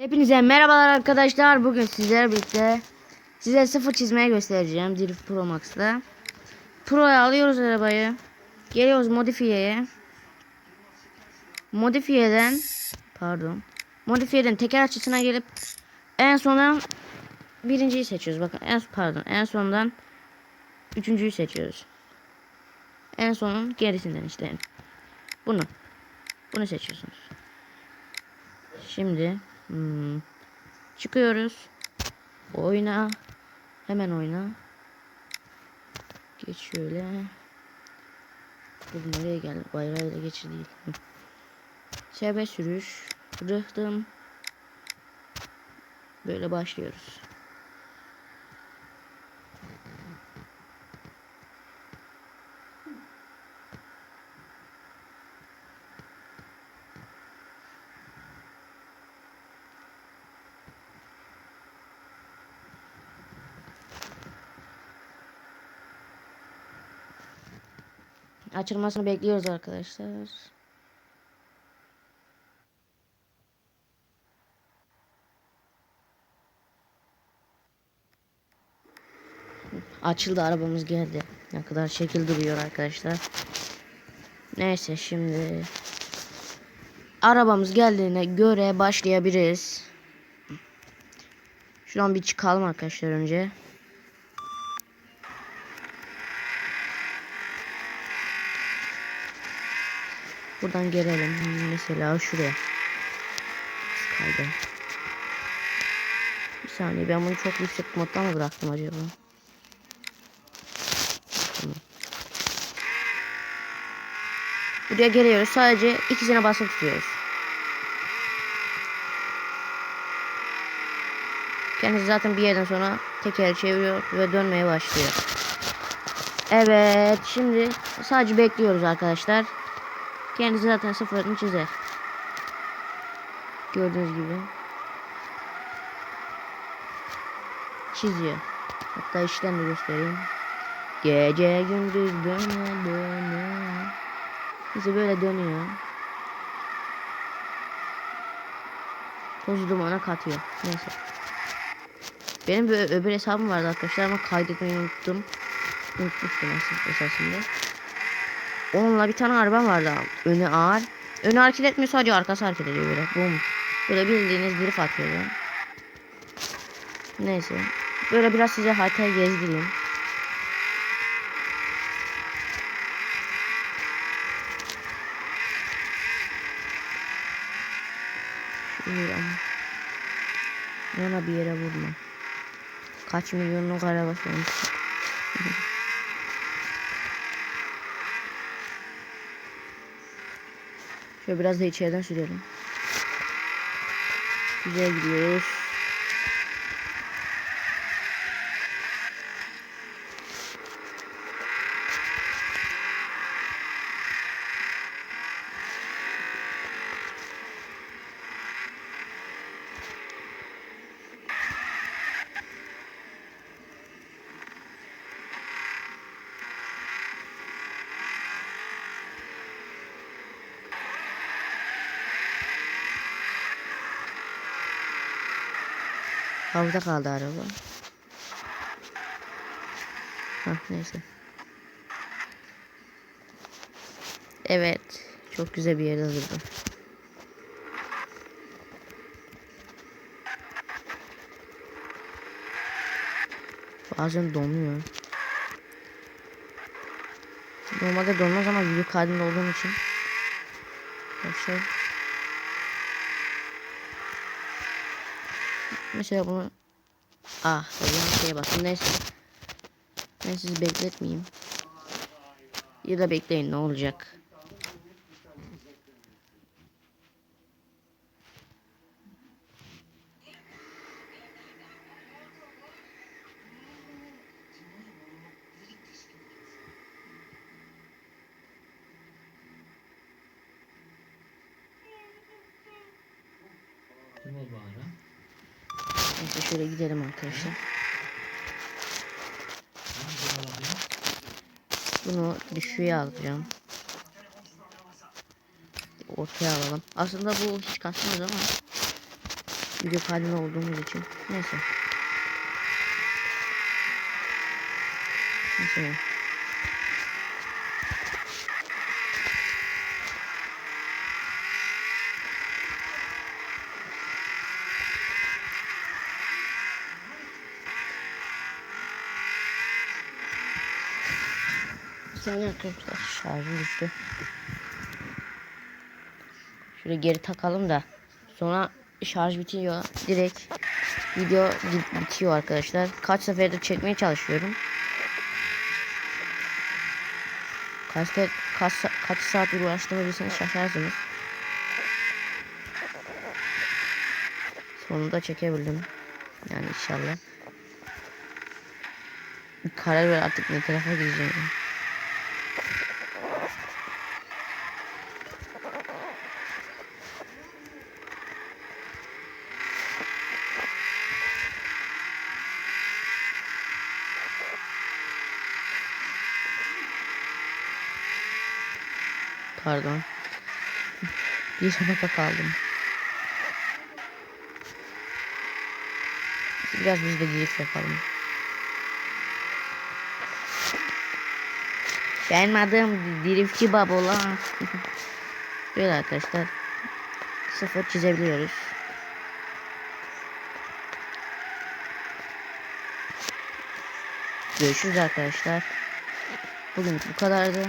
Hepinize merhabalar arkadaşlar. Bugün sizlerle birlikte size sıfır çizmeye göstereceğim Drift Pro Max'ta. Pro'ya alıyoruz arabayı. Geliyoruz modifiyeye. Modifiyeden pardon. Modifiyeden teker açısına gelip en sona birinciyi seçiyoruz. Bakın en pardon en sondan üçüncüyü seçiyoruz. En sonun gerisinden işte. Bunu. Bunu seçiyorsunuz. Şimdi hmm, çıkıyoruz. Oyna. Hemen oyna. Geç şöyle. Dur nereye geldi? Bayrağıyla geçir değil. Serbest sürüş. Rıhtım. Böyle başlıyoruz. Açılmasını bekliyoruz arkadaşlar. Açıldı arabamız geldi. Ne kadar şekil duruyor arkadaşlar. Neyse şimdi arabamız geldiğine göre başlayabiliriz. Şuradan bir çıkalım arkadaşlar önce. Buradan gelelim. Mesela şuraya. Kaydı. Bir saniye ben bunu çok yüksek modda mı bıraktım acaba? Buraya geliyoruz. Sadece ikisine basılı tutuyoruz. Kendisi zaten bir yerden sonra teker çeviriyor ve dönmeye başlıyor. Evet şimdi sadece bekliyoruz arkadaşlar. Kendisi zaten sıfırını çizer. Gördüğünüz gibi. Çiziyor. Hatta işlem de göstereyim. Gece gündüz döne döne. Bizi böyle dönüyor. Toz dumana katıyor. Neyse. Benim bir öbür hesabım vardı arkadaşlar ama kaydetmeyi unuttum. Unutmuştum esasında. Onunla bir tane arabam vardı. Önü ağır. Önü hareket etmiyor sadece arkası hareket ediyor böyle. Bum. Böyle bildiğiniz drift atıyor. Neyse. Böyle biraz size haritayı gezdireyim. Şöyle ama. Yana bir yere vurma. Kaç milyonluk araba sonuçta. Şöyle biraz da içeriden sürelim. Güzel gidiyoruz. Havada kaldı araba. Hah neyse. Evet. Çok güzel bir yerde durdu. Bazen donuyor. Normalde donmaz ama büyük halinde olduğum için. Şey. Mesela bunu Ah yanlış şeye bastım. Neyse. Ben sizi bekletmeyeyim. Ya da bekleyin ne olacak? Kim o bağıran? Neyse şöyle gidelim arkadaşlar? Bunu düşüğe alacağım Ortaya alalım Aslında bu hiç kasmaz ama Video kaydında olduğumuz için. Neyse. Neyse. Saniye arkadaşlar şarjım. Şöyle geri takalım da sonra şarj bitiyor. Direkt video bit- bitiyor arkadaşlar. Kaç seferdir çekmeye çalışıyorum. Kaç, kaç, kaç saat uğraştığımı bilseniz şaşarsınız. Sonunda çekebildim. Yani inşallah. Karar ver artık ne tarafa gideceğim. Pardon. Bir şafaka kaldım. Biraz biz de giriş yapalım. Benim adım Driftçi Babola. Böyle arkadaşlar. Sıfır çizebiliyoruz. Görüşürüz arkadaşlar. Bugün bu kadardı.